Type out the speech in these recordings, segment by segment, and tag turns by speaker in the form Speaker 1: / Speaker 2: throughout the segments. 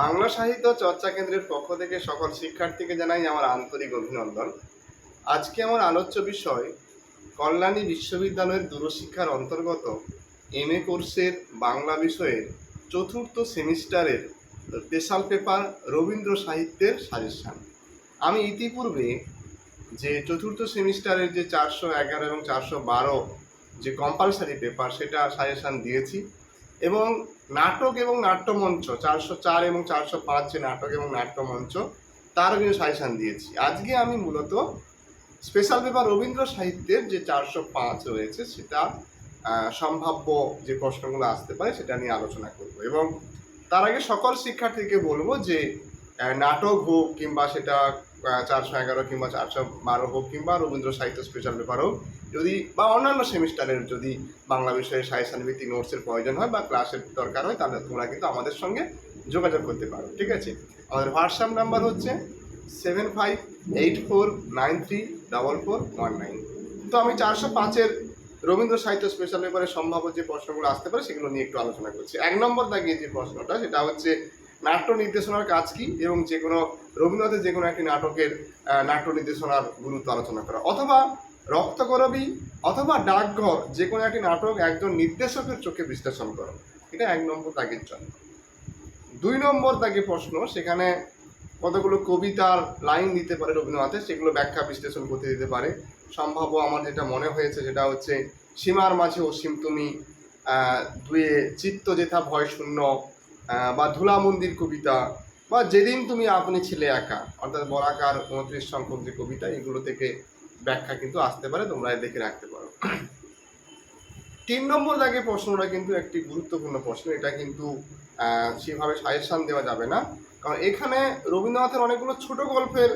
Speaker 1: বাংলা সাহিত্য চর্চা কেন্দ্রের পক্ষ থেকে সকল শিক্ষার্থীকে জানাই আমার আন্তরিক অভিনন্দন। আজকে আমার আলোচ্য বিষয়, কল্যাণী বিশ্ববিদ্যালয়ের দূরশিক্ষার অন্তর্গত এম এ কোর্সের বাংলা বিষয়ের চতুর্থ সেমিস্টারের স্পেশাল পেপার রবীন্দ্র সাহিত্যের সাজেশান। আমি ইতিপূর্বে যে চতুর্থ সেমিস্টারের যে চারশো এগারো এবং চারশো বারো যে কম্পালসারি পেপার সেটা সাজেশান দিয়েছি। এবং নাটক এবং নাট্যমঞ্চ, চারশো চার এবং চারশো পাঁচ যে নাটক এবং নাট্যমঞ্চ তারও কিন্তু সাজেশান দিয়েছি। আজকে আমি মূলত স্পেশাল পেপার রবীন্দ্র সাহিত্যের যে চারশো পাঁচ রয়েছে, সেটা সম্ভাব্য যে প্রশ্নগুলো আসতে পারে, সেটা নিয়ে আলোচনা করব। এবং তার আগে সকল শিক্ষার্থীকে বলব যে নাটক হোক কিংবা সেটা চারশো এগারো কিংবা চারশো বারো হোক কিংবা রবীন্দ্র সাহিত্য স্পেশাল পেপার হোক, যদি বা অন্যান্য সেমিস্টারের যদি বাংলা বিষয়ে ভিত্তিক নোটসের প্রয়োজন হয় বা ক্লাসের দরকার হয়, তাহলে তোমরা কিন্তু আমাদের সঙ্গে যোগাযোগ করতে পারো, ঠিক আছে? আমাদের হোয়াটসঅ্যাপ নাম্বার হচ্ছে seven five eight four nine three double four one nine তো আমি চারশো পাঁচের রবীন্দ্র সাহিত্য স্পেশাল পেপারে সম্ভাব্য যে প্রশ্নগুলো আসতে পারে, সেগুলো নিয়ে একটু আলোচনা করছি। এক নম্বর দাগিয়ে যে প্রশ্নটা, সেটা হচ্ছে নাট্য নির্দেশনার কাজ কি এবং যে কোনো রবীন্দ্রনাথের যে কোনো একটি নাটকের নাট্য নির্দেশনার গুরুত্ব আলোচনা করা। অথবা রক্তকরবী অথবা ডাকঘর, যে কোনো একটি নাটক একজন নির্দেশকের চোখে বিশ্লেষণ করো। এটা এক নম্বর দাগের জন্য দুই নম্বর দাগে প্রশ্ন, সেখানে কতগুলো কবিতার লাইন দিতে পারে রবীন্দ্রনাথের সেগুলো ব্যাখ্যা বিশ্লেষণ করতে দিতে পারে। সম্ভাব্য আমার যেটা মনে হয়েছে, সেটা হচ্ছে, সীমার মাঝে অসীম তুমি দুয়ে চিত্ত যেথা ভয় শূন্য বা ধুলা মন্দির কবিতা, বা যেদিন তুমি আপনি ছিলে একা, অর্থাৎ বরাকার উনত্রিশ সংখ্যক যে কবিতা, এগুলো থেকে ব্যাখ্যা কিন্তু আসতে পারে তোমরা দেখে রাখতে পারো। তিন নম্বর দাগে প্রশ্নটা কিন্তু একটি গুরুত্বপূর্ণ প্রশ্ন, এটা কিন্তু সেভাবে সাজেশন দেওয়া যাবে না। কারণ এখানে রবীন্দ্রনাথের অনেকগুলো ছোট গল্পের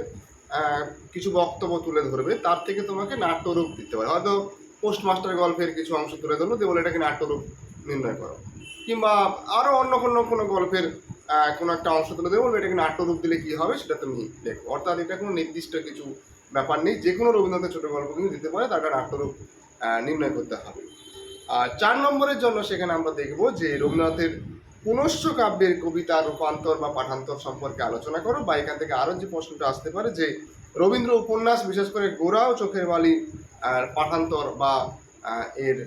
Speaker 1: কিছু বক্তব্য তুলে ধরবে, তার থেকে তোমাকে নাট্যরূপ দিতে পারে হয়তো পোস্টমাস্টার গল্পের কিছু অংশ তুলে ধরলো দিয়ে বলে এটাকে নাট্যরূপ নির্ণয় করো। কিংবা আরও অন্য কোনো কোনো গল্পের কোনো একটা অংশ তুলে দেবো এটাকে নাট্যরূপ দিলে কী হবে সেটা তুমি লেখো অর্থাৎ এটা কোনো নির্দিষ্ট কিছু ব্যাপার নেই, যে কোনো রবীন্দ্রনাথের ছোটো গল্প কিন্তু দিতে পারে, তার নাট্যরূপ নির্ণয় করতে হবে। আর চার নম্বরের জন্য সেখানে আমরা দেখব যে রবীন্দ্রনাথের পুনশ্চ কাব্যের কবিতা, রূপান্তর বা পাঠান্তর সম্পর্কে আলোচনা করো, বা এখান থেকে আরও যে প্রশ্নটা আসতে পারে যে রবীন্দ্র উপন্যাস, বিশেষ করে গোড়া ও চোখের বালি পাঠান্তর বা এর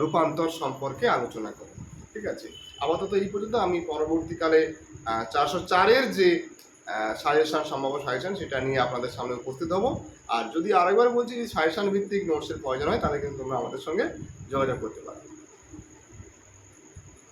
Speaker 1: রূপান্তর সম্পর্কে আলোচনা করো। ঠিক আছে? আপাতত এই পর্যন্ত আমি পরবর্তীকালে চারশো চারের যে সাজেশান সম্ভাব্য সাজেশন, সেটা নিয়ে আপনাদের সামনে উপস্থিত হব। আর যদি আরেকবার বলছি যে সাজেশন ভিত্তিক নোটসের প্রয়োজন হয়, তাহলে কিন্তু তোমরা আমাদের সঙ্গে যোগাযোগ করতে পারো।